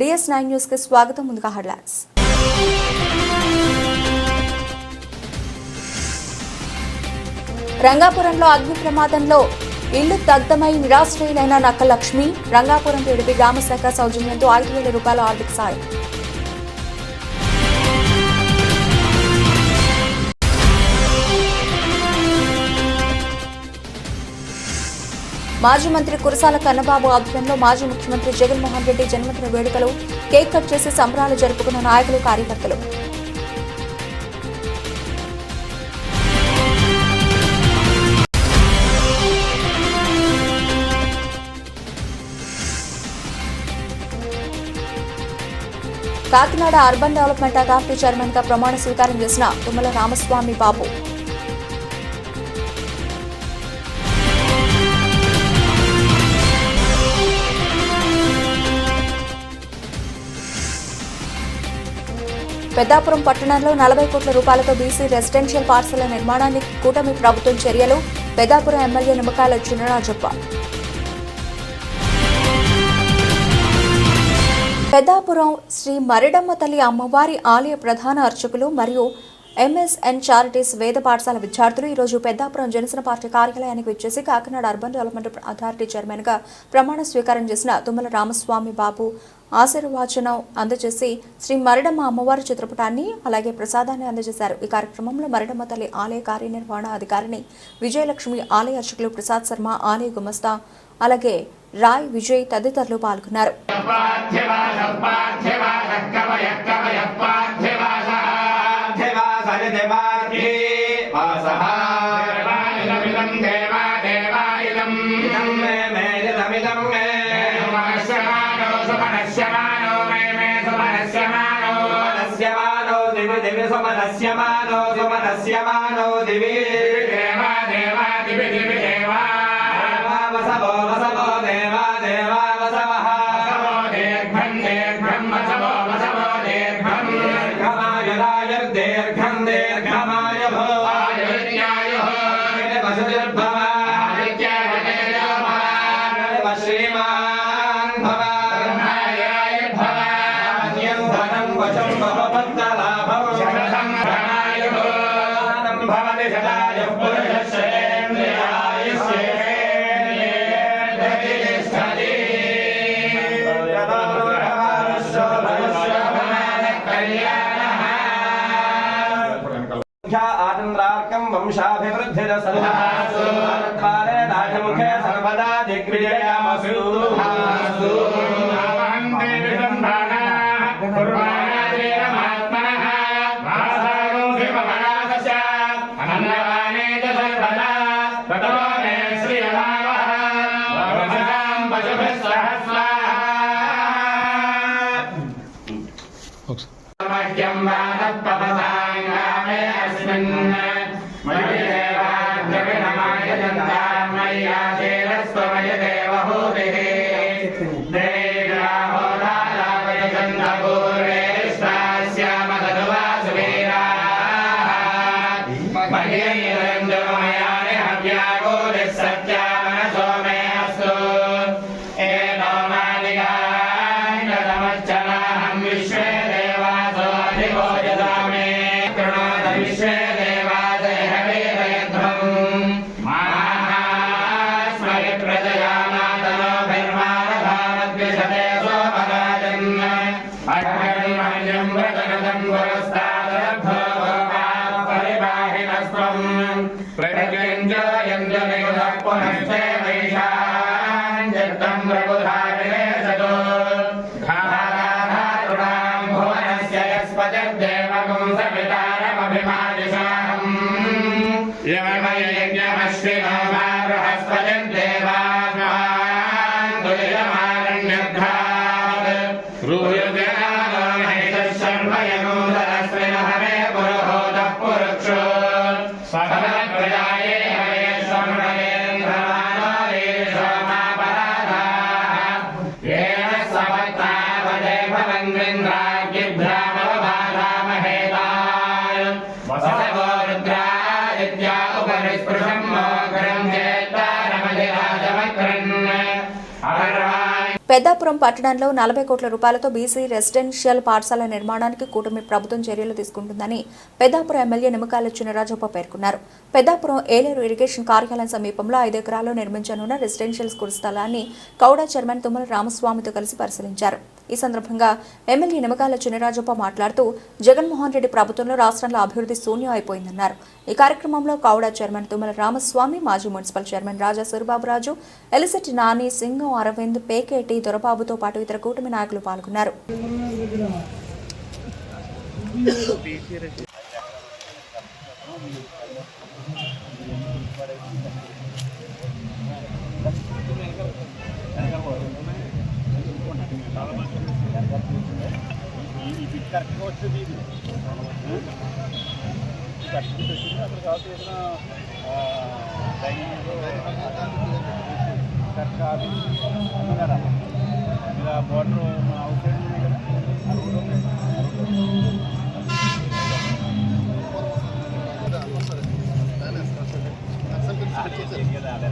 DS nine న్యూస్కి స్వాగతం. ముందుగా హెడ్లైన్స్. రంగాపురంలో అగ్ని ప్రమాదంలో ఇల్లు దగ్ధమై నిరాశ్రయులైన నక్కలక్ష్మి రంగాపురం టీడీపీ గ్రామ శాఖ సౌజన్యంతో ఐదు వేల రూపాయల ఆర్థిక సాయం. మాజీ మంత్రి కురసాల కన్నబాబు ఆధ్వర్యంలో మాజీ ముఖ్యమంత్రి జగన్మోహన్ రెడ్డి జన్మదిన వేడుకలు కేక్ కట్ చేసి సంబరాలు జరుపుకున్న నాయకులు కార్యకర్తలు. కాకినాడ అర్బన్ డెవలప్మెంట్ అథారిటీ చైర్మన్గా ప్రమాణ స్వీకారం చేసిన తుమ్మల రామస్వామి బాబు. పెద్దాపురం పట్టణంలో నలభై కోట్ల రూపాయలతో బీసీ రెసిడెన్షియల్ పాఠశాల నిర్మాణానికి కూటమి ప్రభుత్వం చర్యలు. పెద్దాపురం ఎమ్మెల్యే నిమ్మకాయల చిన్నరాజప్ప పెద్దాపురం శ్రీ మరిడమ్మ తల్లి అమ్మవారి ఆలయ ప్రధాన అర్చకులు మరియు ఎంఎస్ఎన్ చారిటీస్ వేద పాఠశాల విద్యార్థులు ఈరోజు పెద్దాపురం జనసేన పార్టీ కార్యాలయానికి వచ్చేసి కాకినాడ అర్బన్ డెవలప్మెంట్ అథారిటీ చైర్మన్గా ప్రమాణ స్వీకారం చేసిన తుమ్మల రామస్వామి బాబు ఆశీర్వాచనం అందజేసి శ్రీ మరిడమ్మ అమ్మవారి చిత్రపటాన్ని అలాగే ప్రసాదాన్ని అందజేశారు. ఈ కార్యక్రమంలో మరిడమ్మ తల్లి ఆలయ కార్యనిర్వహణ అధికారిని విజయలక్ష్మి ఆలయ అర్చకులు ప్రసాద్ శర్మ ఆలయ గుమస్తా అలాగే రాయ్ విజయ్ తదితరులు పాల్గొన్నారు. దేవాసరి దేవార్హి వాసః ఇదం మే మే ఇదమిదం మే సుమనస్యమానో దివి దివి సుమనస్యమానో సుమనస్యమానో దివి దేవా Amen. భువనస్య యస్పతిర్దేవకం సవితారమభిమాదిశాహం పెద్దాపురం పట్టణంలో నలభై కోట్ల రూపాయలతో బీసీ రెసిడెన్షియల్ పాఠశాల నిర్మాణానికి కూటమి ప్రభుత్వం చర్యలు తీసుకుంటుందని పెద్దాపురం ఎమ్మెల్యే నిమ్మకాయల చినరాజప్ప పేర్కొన్నారు. పెద్దాపురం ఏలేరు ఇరిగేషన్ కార్యాలయం సమీపంలో ఐదు ఎకరాల్లో నిర్మించనున్న రెసిడెన్షియల్ స్కూల్ స్థలాన్ని కౌడా చైర్మన్ తుమ్మల రామస్వామితో కలిసి పరిశీలించారు. ఈ సందర్భంగా ఎమ్మెల్యే నిమకాల చినరాజప్ప మాట్లాడుతూ జగన్మోహన్ రెడ్డి ప్రభుత్వంలో రాష్ట్రంలో అభివృద్ధి శూన్యం అయిపోయిందన్నారు ఈ కార్యక్రమంలో కావుడా చైర్మన్ తుమ్మల రామస్వామి మాజీ మున్సిపల్ చైర్మన్ రాజా సూరిబాబురాజు ఎలిసెట్టి నాని సింగం అరవింద్ పేకేటి దొరబాబుతో పాటు ఇతర కూటమి నాయకులు పాల్గొన్నారు. కరెక్ట్గా వచ్చింది ఇది కరెక్ట్గా వచ్చింది అక్కడ కాబట్టి ఏదైనా కరెక్ట్ కాదు కదా ఇలా బోర్డర్ మన అవుట్ సైడ్ కదా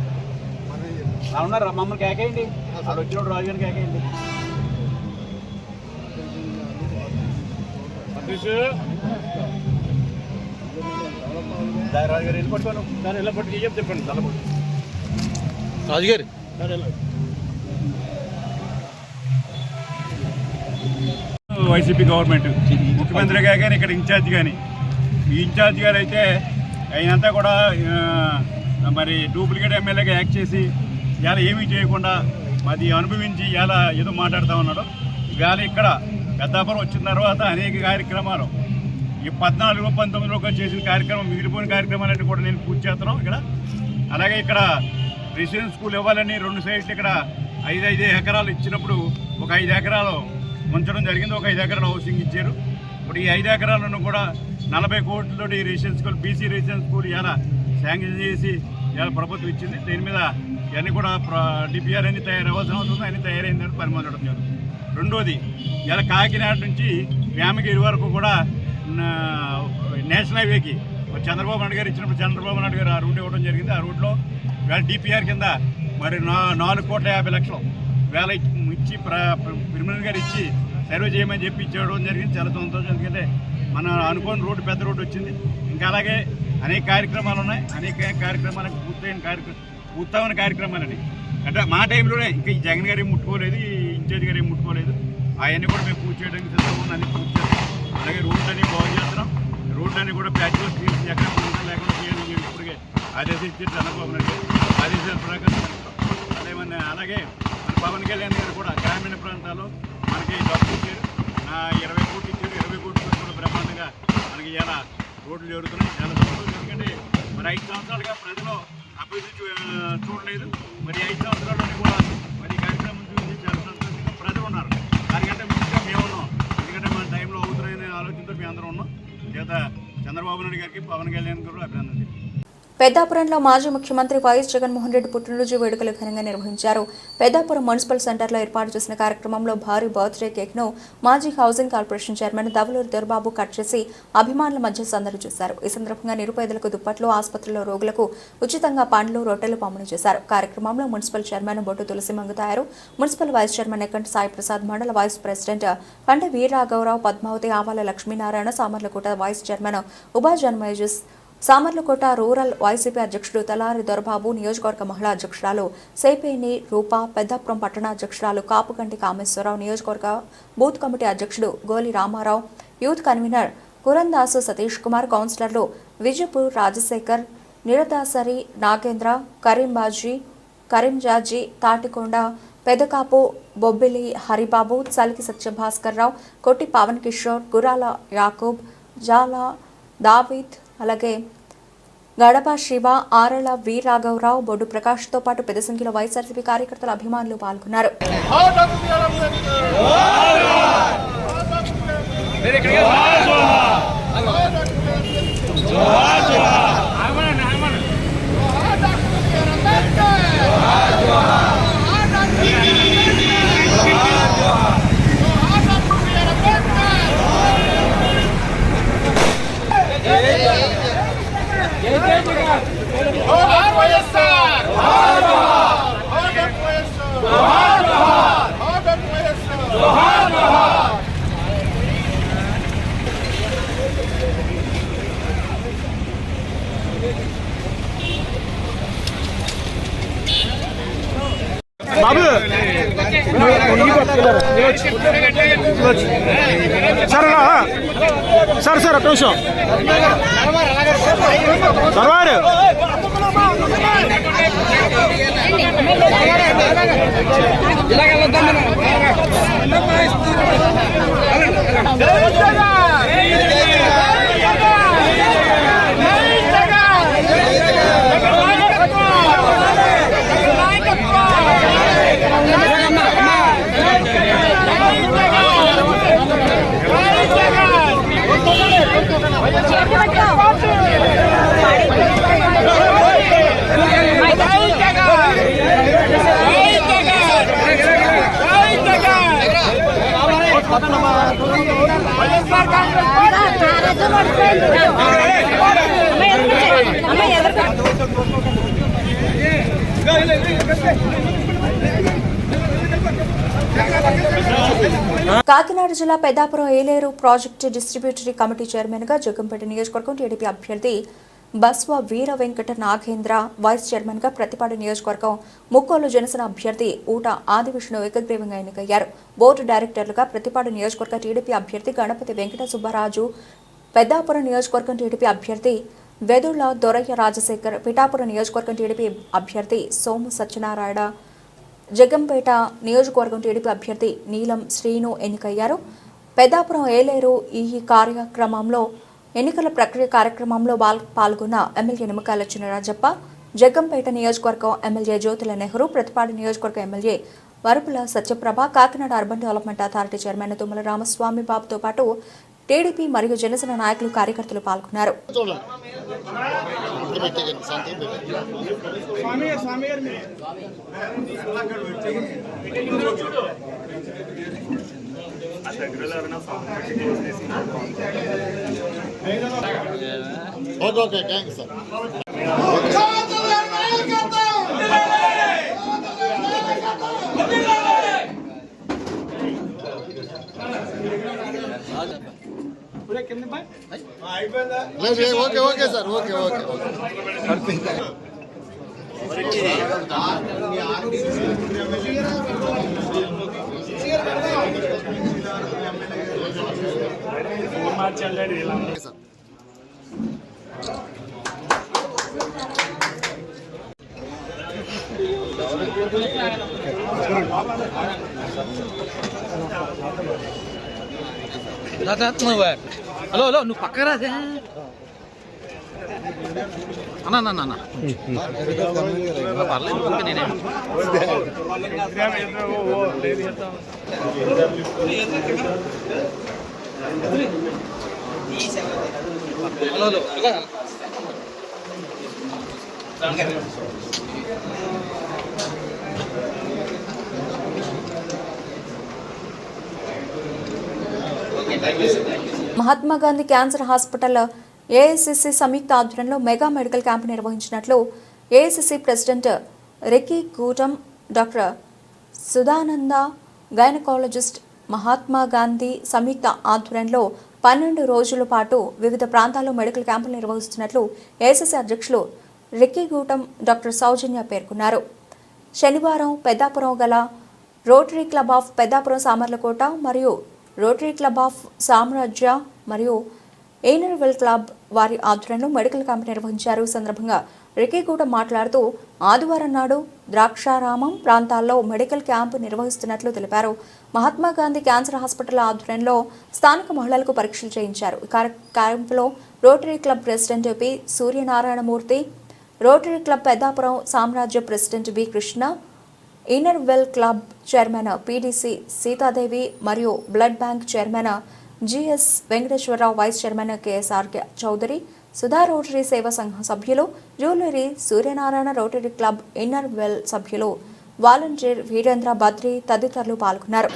ఉన్నారు? మమ్మల్ని కేకేయండి. అక్కడ వచ్చినప్పుడు రాజు గారిని కేకేయండి. రాజు గారు వెళ్ళి పట్టుకోను. దాన్ని ఎలా పట్టుకు చెప్పి చెప్పండి తల పట్టు రాజుగారి వైసీపీ గవర్నమెంట్ ముఖ్యమంత్రిగా కానీ ఇక్కడ ఇన్ఛార్జ్ కానీ ఈ ఇన్ఛార్జ్ గారు అయితే ఆయనంతా కూడా మరి డూప్లికేట్ ఎమ్మెల్యేగా యాక్ట్ చేసి ఇలా ఏమీ చేయకుండా అది అనుభవించి ఇలా ఏదో మాట్లాడుతూ ఉన్నాడు. ఇవాళ ఇక్కడ పెద్దాపురం వచ్చిన తర్వాత అనేక కార్యక్రమాలు. ఈ పద్నాలుగు పంతొమ్మిదిలో చేసిన కార్యక్రమం మిగిలిపోయిన కార్యక్రమాలన్నీ కూడా నేను పూర్తి చేస్తున్నాం ఇక్కడ. అలాగే ఇక్కడ రెసిడెన్స్ స్కూల్ ఇవ్వాలని రెండు సైడ్లు ఇక్కడ ఐదు ఐదు ఎకరాలు ఇచ్చినప్పుడు ఒక ఐదు ఎకరాలు ఉంచడం జరిగింది. ఒక ఐదు ఎకరాలు హౌసింగ్ ఇచ్చారు. ఇప్పుడు ఈ ఐదు ఎకరాలను కూడా నలభై కోట్లతో ఈ residence school BC residence school ఇలా శాంక్షన్ చేసి ఇలా ప్రభుత్వం ఇచ్చింది. దీని మీద ఇవన్నీ కూడా డిపిఆర్ అన్ని తయారవ్వాల్సిన అవసరం అవుతుంది అన్ని తయారైందని పరిమాణం జరుగుతుంది. రెండోది ఇలా కాకినాడ నుంచి వేమగిరి వరకు కూడా నేషనల్ హైవేకి. చంద్రబాబు నాయుడు గారు ఇచ్చినప్పుడు చంద్రబాబు నాయుడు గారు ఆ రూట్ ఇవ్వడం జరిగింది. ఆ రూట్లో వేళ డిపిఆర్ కింద మరి నా నాలుగు కోట్ల యాభై లక్షలు వేల ఇచ్చి- ప్రిమినల్ గారు ఇచ్చి సర్వే చేయమని చెప్పి ఇచ్చేయడం జరిగింది. చాలా సంతోషం. ఎందుకంటే మన అనుకోని రోడ్డు పెద్ద రోడ్డు వచ్చింది. ఇంకా అలాగే అనేక కార్యక్రమాలు ఉన్నాయి. అనేక కార్యక్రమాలకు పూర్తయిన కార్యక్రమం పూర్తమైన కార్యక్రమాలండి అంటే మా టైంలోనే ఇంకా ఈ జగన్ గారు ఏం ముట్టుకోలేదు ఇన్ఛార్జ్ గారు ఏం ముట్టుకోలేదు. అవన్నీ కూడా మేము పూర్తి చేయడానికి సిద్ధమని అన్ని పూర్తి చేస్తాం. అలాగే రోడ్లన్నీ బాగు చేస్తున్నాం. రోడ్లన్నీ కూడా ప్యాచ్లో తీసి ఎక్కడ లేకుండా చేయాలని చెప్పి ఇప్పటికే ఆదేశించి చంద్రబాబు నాయుడు ఆదేశాల ప్రకారం అదేమన్నా అలాగే మన పవన్ కళ్యాణ్ గారు కూడా గ్రామీణ ప్రాంతాల్లో మనకి డబ్బు ఇచ్చారు. ఇరవై కోట్లు ఇచ్చారు ఇరవై కోట్లు కూడా బ్రహ్మాండంగా మనకి ఇలా రోడ్లు జరుగుతున్నాయి. చాలా సంతోషం. ఎందుకంటే మరి ఐదు సంవత్సరాలుగా ప్రజలు అభివృద్ధి చూడలేదు. మరి ఐదు సంవత్సరాలు కూడా మరి కార్యక్రమం చూసి చాలా సంతోషంగా ప్రజలు ఉన్నారు. దానికంటే ముఖ్యంగా మేము ఉన్నాం. ఎందుకంటే మన టైంలో అవుతున్నాయనే ఆలోచనతో మేము అందరం ఉన్నాం. చేత చంద్రబాబు నాయుడు గారికి పవన్ కళ్యాణ్ గారు అభినందన తెలియజేస్తున్నాం. పెద్దాపురంలో మాజీ ముఖ్యమంత్రి వైఎస్ జగన్మోహన్ రెడ్డి పుట్టినరోజు వేడుకలు ఘనంగా నిర్వహించారు. పెద్దాపురం మున్సిపల్ సెంటర్లో ఏర్పాటు చేసిన కార్యక్రమంలో భారీ బర్త్డే కేక్ను మాజీ housing corporation chairman Davaluru Dorababu cut చేసి అభిమానుల మధ్య సందడి చేశారు. ఈ సందర్భంగా నిరుపేదలకు దుప్పట్లు ఆసుపత్రిలో రోగులకు ఉచితంగా పండ్లు రొట్టెలు పంపిణీ చేశారు. కార్యక్రమంలో municipal chairman Bottu Tulasi మంగుతారు municipal vice chairman Ekkanti Sai Prasad మండల వైస్ ప్రెసిడెంట్ పండ వీరరాఘవరావు పద్మావతి ఆవాల లక్ష్మీనారాయణ సామర్లకోట వైస్ చైర్మన్ ఉభా జన్మయజస్ సామర్లకోట రూరల్ వైసీపీ అధ్యక్షుడు తలారి దొరబాబు నియోజకవర్గ మహిళా అధ్యక్షురాలు సేపేని రూప పెద్దాపురం పట్టణ అధ్యక్షురాలు కాపుగంటి కామేశ్వరరావు నియోజకవర్గ బూత్ కమిటీ అధ్యక్షుడు గోలి రామారావు యూత్ కన్వీనర్ కురందాసు సతీష్ కుమార్ కౌన్సిలర్లు విజయపూర్ రాజశేఖర్ నిరదాసరి నాగేంద్ర కరీంబాజీ కరీంజాజీ తాటికొండ పెదకాపు బొబ్బిలి హరిబాబు చలికి సత్యభాస్కర్ రావు కొట్టి పవన్ కిషోర్ గురాల యాకూబ్ జాలా దావిద్ అలాగే గడప శివ ఆరళ వి రాఘవరావు బొడ్డు ప్రకాష్తో పాటు పెద్ద సంఖ్యలో వైఎస్ఆర్సీపీ కార్యకర్తల అభిమానులు పాల్గొన్నారు. బాబు సార్ సార్ సార్ ఒక్క నిమిషం సర్వారు লাগা লাগা కాకినాడ జిల్లా Peddapuram Yeleru project distributory committee చైర్మన్గా జగంపేట నియోజకవర్గం టీడీపీ అభ్యర్థి బస్వ వీర వెంకట నాగేంద్ర వైస్ చైర్మన్గా ప్రతిపాడు నియోజకవర్గం ముక్కోలు జనసేన అభ్యర్థి ఊట ఆదివిష్ణు ఏకగ్రీవంగా ఎన్నికయ్యారు. బోర్డు డైరెక్టర్లుగా ప్రతిపాడు నియోజకవర్గ టీడీపీ అభ్యర్థి గణపతి వెంకట సుబ్బరాజు పెద్దాపురం నియోజకవర్గం టీడీపీ అభ్యర్థి వెదుళ్ళ దొరయ్య రాజశేఖర్ పిఠాపురం నియోజకవర్గం టీడీపీ అభ్యర్థి సోము సత్యనారాయణ జగంపేట నియోజకవర్గం టీడీపీ అభ్యర్థి నీలం శ్రీను ఎన్నికయ్యారు. పెద్దాపురం ఏలేరు ఈ కార్యక్రమంలో ఎన్నికల ప్రక్రియ కార్యక్రమంలో పాల్గొన్న ఎమ్మెల్యే నిమ్మకాయల చినరాజప్ప జగ్గంపేట నియోజకవర్గం ఎమ్మెల్యే జ్యోతుల నెహ్రూ ప్రతిపాడు నియోజకవర్గం MLA Varupula Satyaprabha Kakinada urban development authority chairman Tummala Ramaswamy బాబుతో పాటు టీడీపీ మరియు జనసేన నాయకులు కార్యకర్తలు పాల్గొన్నారు. Okay okay thank you sir okay okay sir okay okay okay Gracias. Okay okay okay sir hello hello నువ్వు పక్క రాదే అన్నా అన్న అన్న పర్లేదు నేనే Mahatma Gandhi cancer hospital AICC సంయుక్త ఆధ్వర్యంలో మెగా మెడికల్ క్యాంపు నిర్వహించినట్లు ఏఐసిసి ప్రెసిడెంట్ రెకీ కూటం డాక్టర్ సుధానంద గైనకాలజిస్ట్ మహాత్మా గాంధీ సంయుక్త ఆధ్వర్యంలో పన్నెండు రోజుల పాటు వివిధ ప్రాంతాల్లో మెడికల్ క్యాంపులు నిర్వహిస్తున్నట్లు ఏసీసీ అధ్యక్షులు రిక్కిగూటం డాక్టర్ సౌజన్య పేర్కొన్నారు. శనివారం పెద్దాపురం గల rotary club of Peddapuram Samarlakota మరియు రోటరీ క్లబ్ ఆఫ్ సామ్రాజ్య మరియు ఎయినర్వెల్ క్లబ్ వారి ఆధ్వర్యంలో మెడికల్ క్యాంప్ నిర్వహించారు. సందర్భంగా రికీగూట మాట్లాడుతూ ఆదివారం నాడు ద్రాక్షారామం ప్రాంతాల్లో మెడికల్ క్యాంపు నిర్వహిస్తున్నట్లు తెలిపారు. మహాత్మా గాంధీ క్యాన్సర్ హాస్పిటల్ ఆధ్వర్యంలో స్థానిక మహిళలకు పరీక్షలు చేయించారు. ఈ క్యాంపులో rotary club president P Suryanarayanamurthy rotary club Peddapuram Samrajya president B Krishna inner wheel club chairman PDC Seethadevi మరియు blood bank chairman GS Venkateswararao vice chairman KSR Chowdary Sudha rotary సేవా సంఘం సభ్యులు jewellery Suryanarayana rotary club inner wheel సభ్యులు volunteer Virendra Badri తదితరులు పాల్గొన్నారు.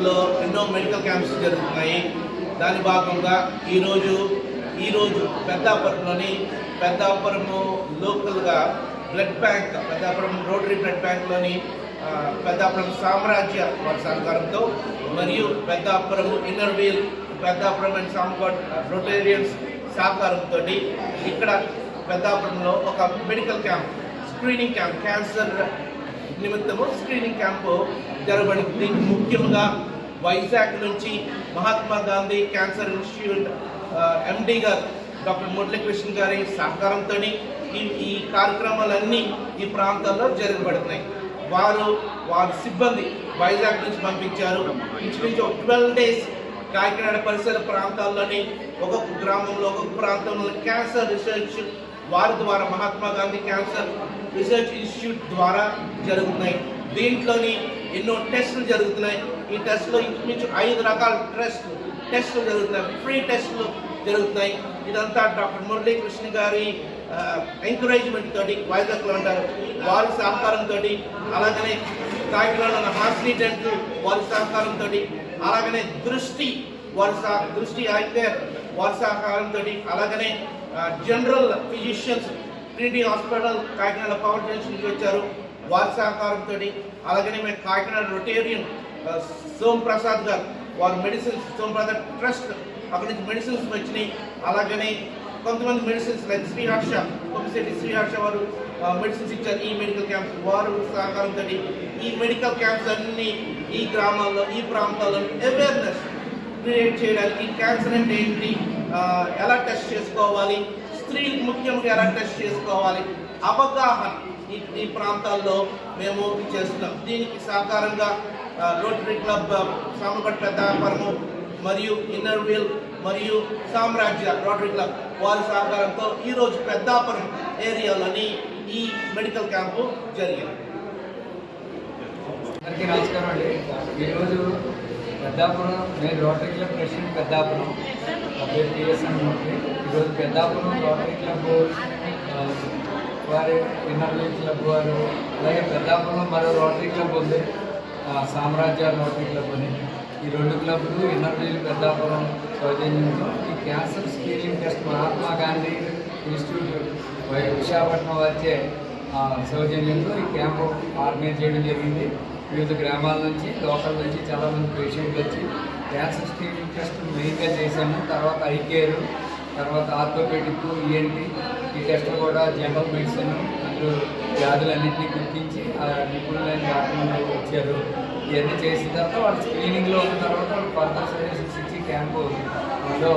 లో ఎన్నో medical camps జరుగుతున్నాయి. దాని భాగంగా ఈరోజు ఈరోజు పెద్దాపురంలోని పెద్దాపురము లోకల్గా blood bank Peddapuram rotary blood బ్యాంక్లోని Peddapuram Samrajya వారి సహకారంతో మరియు Peddapuram inner wheel Peddapuram and సామ్గాడ్ Rotarians సహకారంతో ఇక్కడ పెద్దాపురంలో ఒక medical camp screening camp cancer నిమిత్తము స్క్రీనింగ్ క్యాంపు జరగబడింది. దీనికి ముఖ్యంగా వైజాగ్ నుంచి Mahatma Gandhi cancer institute MD గారు డాక్టర్ మురళీకృష్ణ గారి సహకారంతో ఈ ఈ కార్యక్రమాలన్నీ ఈ ప్రాంతాల్లో జరగబడుతున్నాయి. వారు వారి సిబ్బంది వైజాగ్ నుంచి పంపించారు. ఇంచుమించు ఒక ట్వెల్వ్ డేస్ కాకినాడ పరిసర ప్రాంతాల్లోని ఒక్కొక్క గ్రామంలో ఒక్కొక్క ప్రాంతంలో క్యాన్సర్ రీసెర్చ్ వారి ద్వారా Mahatma Gandhi cancer research institute ద్వారా జరుగుతున్నాయి. దీంట్లోని ఎన్నో టెస్టులు జరుగుతున్నాయి. ఈ టెస్ట్లో ఇంచుమించు ఐదు రకాల టెస్ట్ టెస్టులు జరుగుతున్నాయి. ఫ్రీ టెస్టులు జరుగుతున్నాయి. ఇదంతా డాక్టర్ మురళీకృష్ణ గారి ఎంకరేజ్మెంట్ తోటి వైజాగ్లో ఉంటారు. వారి సహకారంతో అలాగనే కాకినాడలో ఉన్న హాస్ని డెంటల్ వారి సహకారంతో అలాగనే దృష్టి వారి సహ దృష్టి ఐ కేర్ వారి సహకారంతో అలాగనే general physicians Trinity hospital Kakinada power junction నుంచి వచ్చారు. వారి సహకారంతో అలాగనే మేము కాకినాడ రొటేరియన్ సోమ్ ప్రసాద్ గారు వారు మెడిసిన్స్ సోమ్ ప్రసాద్ ట్రస్ట్ అక్కడి నుంచి మెడిసిన్స్ వచ్చినాయి. అలాగనే కొంతమంది మెడిసిన్స్ లైక్ శ్రీహర్ష కొమ్మిశెట్టి శ్రీహర్ష వారు మెడిసిన్స్ ఇచ్చారు ఈ మెడికల్ క్యాంప్స్. వారు సహకారంతో ఈ మెడికల్ క్యాంప్స్ అన్నీ ఈ గ్రామాల్లో ఈ ప్రాంతాల్లో అవేర్నెస్ క్రియేట్ చేయడానికి క్యాన్సర్ అంటే ఏంటి? ఎలా టెస్ట్ చేసుకోవాలి? స్త్రీలకు ముఖ్యంగా ఎలా టెస్ట్ చేసుకోవాలి? అవగాహన. ఈ ఈ ప్రాంతాల్లో మేము చేస్తున్నాం. దీనికి సహకారంగా రోటరీ క్లబ్ సామపట్ల వ్యాపారము మరియు ఇన్నర్ వీల్ మరియు సామ్రాజ్య రోటరీ క్లబ్ వారి సహకారంతో ఈరోజు పెద్దాపురం ఏరియాలోని ఈ మెడికల్ క్యాంపు జరిగింది. అందరికీ నమస్కారం అండి. ఈరోజు పెద్దాపురం నేను రోటరీ క్లబ్ ప్రెసిడెంట్ పెద్దాపురం నా పేరు ఈరోజు పెద్దాపురం రోటరీ క్లబ్ వారి ఇన్నర్వీ క్లబ్ వారు అలాగే పెద్దాపురం మరో రోటరీ క్లబ్ ఉంది. ఆ, సామ్రాజ్య రోటరీ క్లబ్ అని. ఈ రెండు క్లబ్లు ఇన్నర్వీ పెద్దాపురం సౌజన్యంలో ఈ cancer screening test Mahatma Gandhi institute why- Visakhapatnam వచ్చే సౌజన్యంతో ఈ క్యాంపు ఆర్గనైజ్ చేయడం జరిగింది. వివిధ గ్రామాల నుంచి లోకల్ నుంచి చాలామంది పేషెంట్లు వచ్చి క్యాన్సర్ స్క్రీనింగ్ టెస్ట్ మెయిన్గా చేశాము. తర్వాత ఐ కేర్ తర్వాత ఆర్థోపెటిక్ ఈఎన్టీ ఈ టెస్ట్ కూడా జనరల్ మెడిసిన్ మరియు వ్యాధులన్నింటినీ గుర్తించి ఆ నిపుణులైన డాక్టర్లు వచ్చారు. ఇవన్నీ చేసిన తర్వాత వాళ్ళు స్క్రీనింగ్లో ఉన్న తర్వాత వాళ్ళు ఫర్దర్ సజెషన్స్ ఇచ్చి క్యాంపులో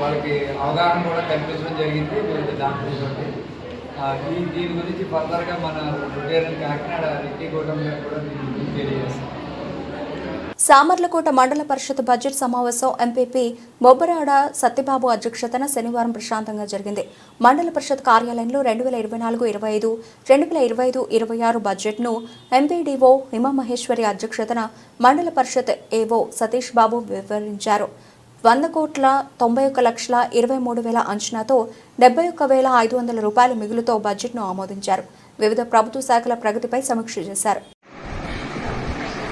వాళ్ళకి అవగాహన కూడా కల్పించడం జరిగింది. వివిధ దాంట్లో ఈ దీని గురించి ఫర్దర్గా మన రిటైర్ కాకినాడ రెడ్డి గౌతమ్ గారు కూడా దీని గురించి సామర్లకోట మండల పరిషత్ బడ్జెట్ సమావేశం ఎంపీపీ బొబ్బరాడ సత్యబాబు అధ్యక్షతన శనివారం ప్రశాంతంగా జరిగింది. మండల పరిషత్ కార్యాలయంలో రెండు వేల ఇరవై నాలుగు ఇరవై ఐదు రెండు వేల ఇరవై ఐదు ఇరవై ఆరు బడ్జెట్ను ఎంపీడీఓ హిమమహేశ్వరి అధ్యక్షతన మండల పరిషత్ ఏవో సతీష్ బాబు వివరించారు. వంద కోట్ల తొంభై ఒక్క లక్షల ఇరవై మూడు వేల అంచనాతో డెబ్బై ఒక్క వేల ఐదు వందల రూపాయల మిగులుతో బడ్జెట్ను ఆమోదించారు. వివిధ ప్రభుత్వ శాఖల ప్రగతిపై సమీక్ష చేశారు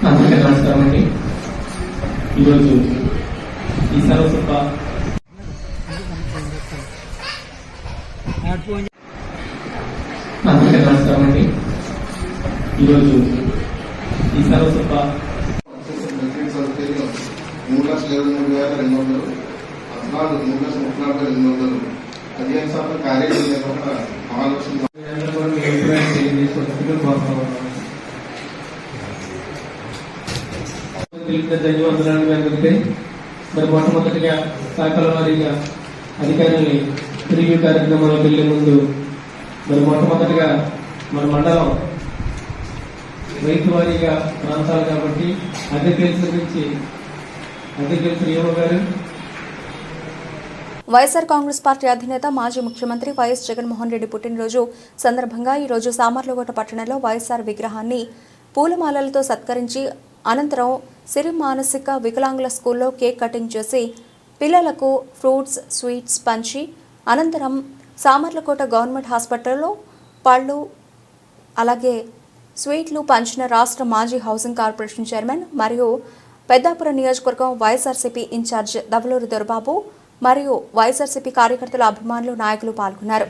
అందరికీ నమస్కారం అండి ఈరోజు ఈ సరస్వత నమస్కారం అండి ఈరోజు ఈ సరస్వత మూడు లక్షల ఇరవై మూడు వేల రెండు వందలు పద్నాలుగు మూడు లక్షల ముప్పై నాలుగు వేల ఎనిమిది వందలు పదిహేను శాతం నిర్వహణ నాలుగు లక్షల ధన్యవాదాలు వెళ్తే మరి మొట్టమొదటిగా శాఖల వారీగా అధికారుల్ని రివ్యూ కార్యక్రమంలోకి వెళ్ళే ముందు మరి మొట్టమొదటిగా మన మండలం రైతు వారీగా ప్రాంతాలు కాబట్టి అగ్రికల్చర్ నుంచి అగ్రికల్చర్ ఏమో గారు వైఎస్ఆర్ కాంగ్రెస్ పార్టీ అధినేత మాజీ ముఖ్యమంత్రి వైఎస్ జగన్మోహన్ రెడ్డి పుట్టినరోజు సందర్భంగా ఈరోజు సామర్లగోట పట్టణంలో వైఎస్ఆర్ విగ్రహాన్ని పూలమాలలతో సత్కరించి అనంతరం సిరి మానసిక వికలాంగుల స్కూల్లో కేక్ కటింగ్ చేసి పిల్లలకు ఫ్రూట్స్ స్వీట్స్ పంచి అనంతరం సామర్లకోట గవర్నమెంట్ హాస్పిటల్లో పళ్ళు అలాగే స్వీట్లు పంచిన రాష్ట్ర మాజీ హౌసింగ్ కార్పొరేషన్ చైర్మన్ మరియు పెద్దాపురం నియోజకవర్గం వైఎస్ఆర్సీపీ ఇన్ఛార్జ్ దవలూరు దొరబాబు మరియు వైఎస్ఆర్సీపీ కార్యకర్తల అభిమానులు నాయకులు పాల్గొన్నారు.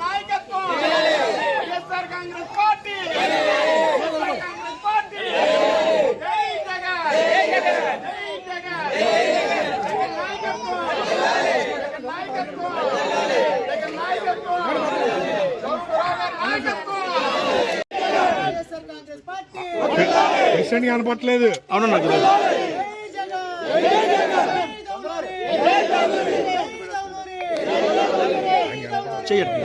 నాయకత్వం వైఎస్ఆర్ అవును నాకు చేయండి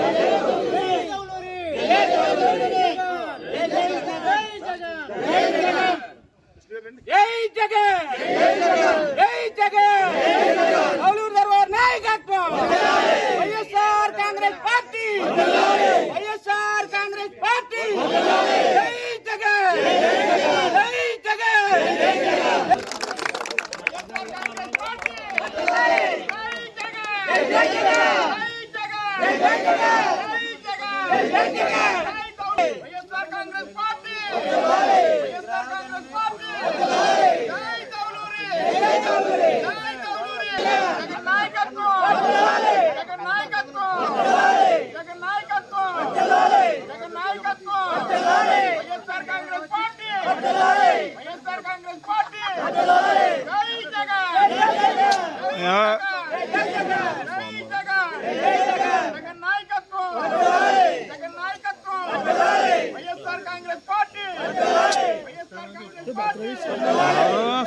పౌలూరు దర్బార్ నాయకత్వం YSR congress party YSR congress party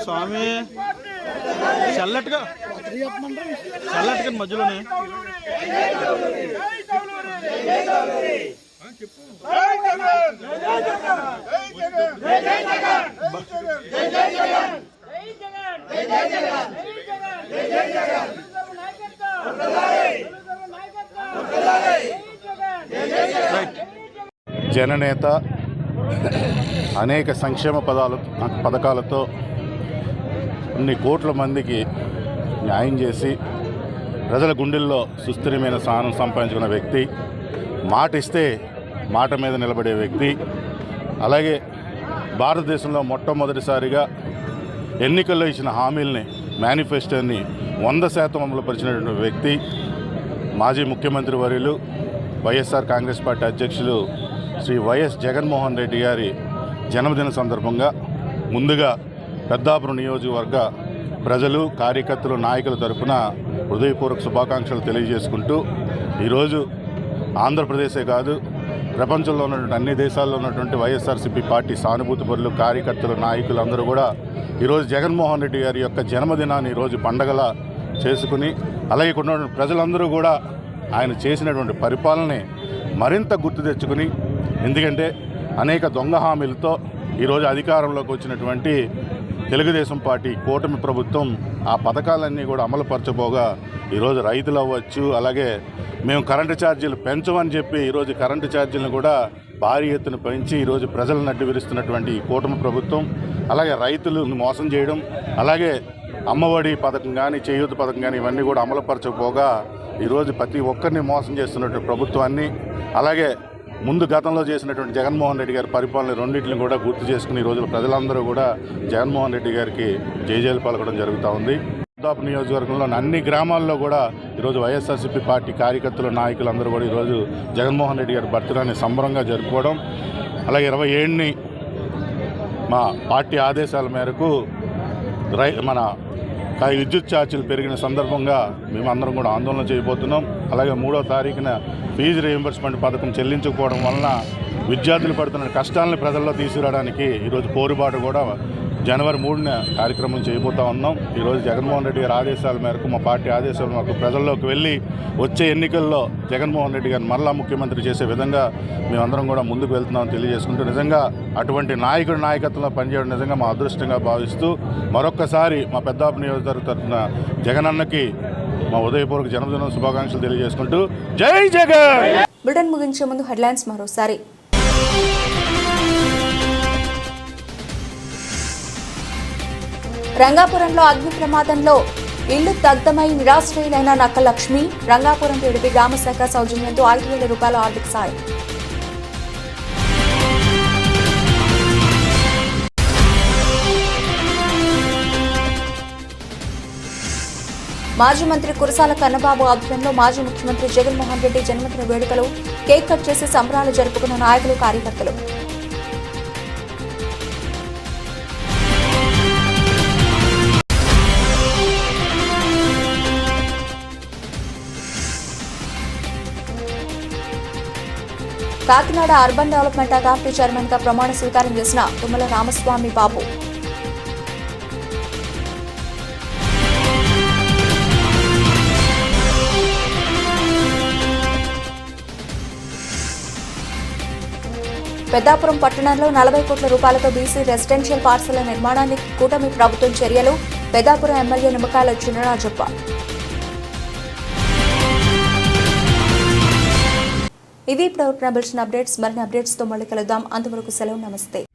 స్వామి. చల్లట్టుగా చల్లట్టుగా మధ్యలోనే. జననేత అనేక సంక్షేమ పదాలు పథకాలతో కొన్ని కోట్ల మందికి న్యాయం చేసి ప్రజల గుండెల్లో సుస్థిరమైన స్థానం సంపాదించుకున్న వ్యక్తి మాట ఇస్తే మాట మీద నిలబడే వ్యక్తి అలాగే భారతదేశంలో మొట్టమొదటిసారిగా ఎన్నికల్లో ఇచ్చిన హామీల్ని మేనిఫెస్టోని వంద శాతం అమలుపరిచినటువంటి వ్యక్తి మాజీ ముఖ్యమంత్రి వర్యులు వైఎస్ఆర్ కాంగ్రెస్ పార్టీ అధ్యక్షులు శ్రీ వైఎస్ జగన్మోహన్ రెడ్డి గారి జన్మదిన సందర్భంగా ముందుగా పెద్దాపురం నియోజకవర్గ ప్రజలు కార్యకర్తలు నాయకుల తరఫున హృదయపూర్వక శుభాకాంక్షలు తెలియజేసుకుంటూ ఈరోజు ఆంధ్రప్రదేశే కాదు ప్రపంచంలో ఉన్నటువంటి అన్ని దేశాల్లో ఉన్నటువంటి వైఎస్ఆర్సీపీ పార్టీ సానుభూతి పరులు కార్యకర్తలు నాయకులు అందరూ కూడా ఈరోజు జగన్మోహన్ రెడ్డి గారి యొక్క జన్మదినాన్ని ఈరోజు పండగలా చేసుకుని అలాగే ఉన్నటువంటి ప్రజలందరూ కూడా ఆయన చేసినటువంటి పరిపాలనని మరింత గుర్తు తెచ్చుకుని ఎందుకంటే అనేక దొంగ హామీలతో ఈరోజు అధికారంలోకి వచ్చినటువంటి తెలుగుదేశం పార్టీ కూటమి ప్రభుత్వం ఆ పథకాలన్నీ కూడా అమలుపరచబోగా ఈరోజు రైతులు అవ్వచ్చు అలాగే మేము కరెంటు ఛార్జీలు పెంచమని చెప్పి ఈరోజు కరెంటు ఛార్జీలను కూడా భారీ ఎత్తున పెంచి ఈరోజు ప్రజలను నడ్డి విరుస్తున్నటువంటి ఈ కూటమి ప్రభుత్వం అలాగే రైతులను మోసం చేయడం అలాగే అమ్మఒడి పథకం కానీ చేయూత పథకం కానీ ఇవన్నీ కూడా అమలుపరచకపోగా ఈరోజు ప్రతి ఒక్కరిని మోసం చేస్తున్నటువంటి ప్రభుత్వాన్ని అలాగే ముందు గతంలో చేసినటువంటి జగన్మోహన్ రెడ్డి గారి పరిపాలన రెండింటిని కూడా గుర్తు చేసుకుని ఈ రోజున ప్రజలందరూ కూడా జగన్మోహన్ రెడ్డి గారికి జయజయలు పలకడం జరుగుతూ ఉంది. దాపు నియోజకవర్గంలోని అన్ని గ్రామాల్లో కూడా ఈరోజు వైఎస్ఆర్సీపీ పార్టీ కార్యకర్తలు నాయకులు అందరూ కూడా ఈరోజు జగన్మోహన్ రెడ్డి గారి బర్త్డేని సంబరంగా జరుపుకోవడం. అలాగే ఇరవై ఏడుని మా పార్టీ ఆదేశాల మేరకు రై మన కానీ విద్యుత్ ఛార్జీలు పెరిగిన సందర్భంగా మేమందరం కూడా ఆందోళన చేయబోతున్నాం. అలాగే మూడో తారీఖున ఫీజు రీఎంబర్స్మెంట్ పథకం చెల్లించకపోవడం వలన విద్యార్థులు పడుతున్న కష్టాలను ప్రజల్లో తీసుకురావడానికి ఈరోజు పోరుబాటు కూడా జనవరి మూడున కార్యక్రమం చేయబోతా ఉన్నాం. ఈరోజు జగన్మోహన్ రెడ్డి గారి ఆదేశాల మేరకు మా పార్టీ ఆదేశాల మేరకు ప్రజల్లోకి వెళ్ళి వచ్చే ఎన్నికల్లో జగన్మోహన్ రెడ్డి గారిని మరలా ముఖ్యమంత్రి చేసే విధంగా మేమందరం కూడా ముందుకు వెళ్తున్నామని తెలియజేసుకుంటూ నిజంగా అటువంటి నాయకుడి నాయకత్వంలో పనిచేయడం నిజంగా మా అదృష్టంగా భావిస్తూ మరొక్కసారి మా పెద్దాపు నియోజకవర్గ తరఫున జగనన్నకి మా ఉదయపూర్వక జన్మదినం శుభాకాంక్షలు తెలియజేసుకుంటూ జై జగన్! బ్రిటన్ ముగించే ముందు హెడ్లైన్స్ మరోసారి. రంగాపురంలో అగ్ని ప్రమాదంలో ఇల్లు దగ్ధమై నిరాశ్రయులైన నక్క లక్ష్మి రంగాపురం టీడీపీ గ్రామ శాఖ సౌజన్యంతో ఐదు వేల రూపాయల ఆర్థిక సాయం. మాజీ మంత్రి కురసాల కన్నబాబు ఆధ్వర్యంలో మాజీ ముఖ్యమంత్రి జగన్మోహన్ రెడ్డి జన్మదిన వేడుకలు కేక్ కట్ చేసి సంబరాలు జరుపుకున్న నాయకులు కార్యకర్తలు. కాకినాడ అర్బన్ డెవలప్మెంట్ అథారిటీ చైర్మన్గా ప్రమాణ స్వీకారం చేసిన తుమ్మల రామస్వామి బాబు. పెద్దాపురం పట్టణంలో నలభై కోట్ల రూపాయలతో బీసీ రెసిడెన్షియల్ పార్సల్ నిర్మాణానికి కూటమి ప్రభుత్వం చర్యలు. పెద్దాపురం ఎమ్మెల్యే నిమ్మకాయల చిన్నరాజప్ప. ఇవి ఇప్పుడు బులెటిన్ అప్డేట్స్. మరిన్ని అప్డేట్స్తో మళ్ళీ కలుద్దాం. అంతవరకు సెలవు. నమస్తే.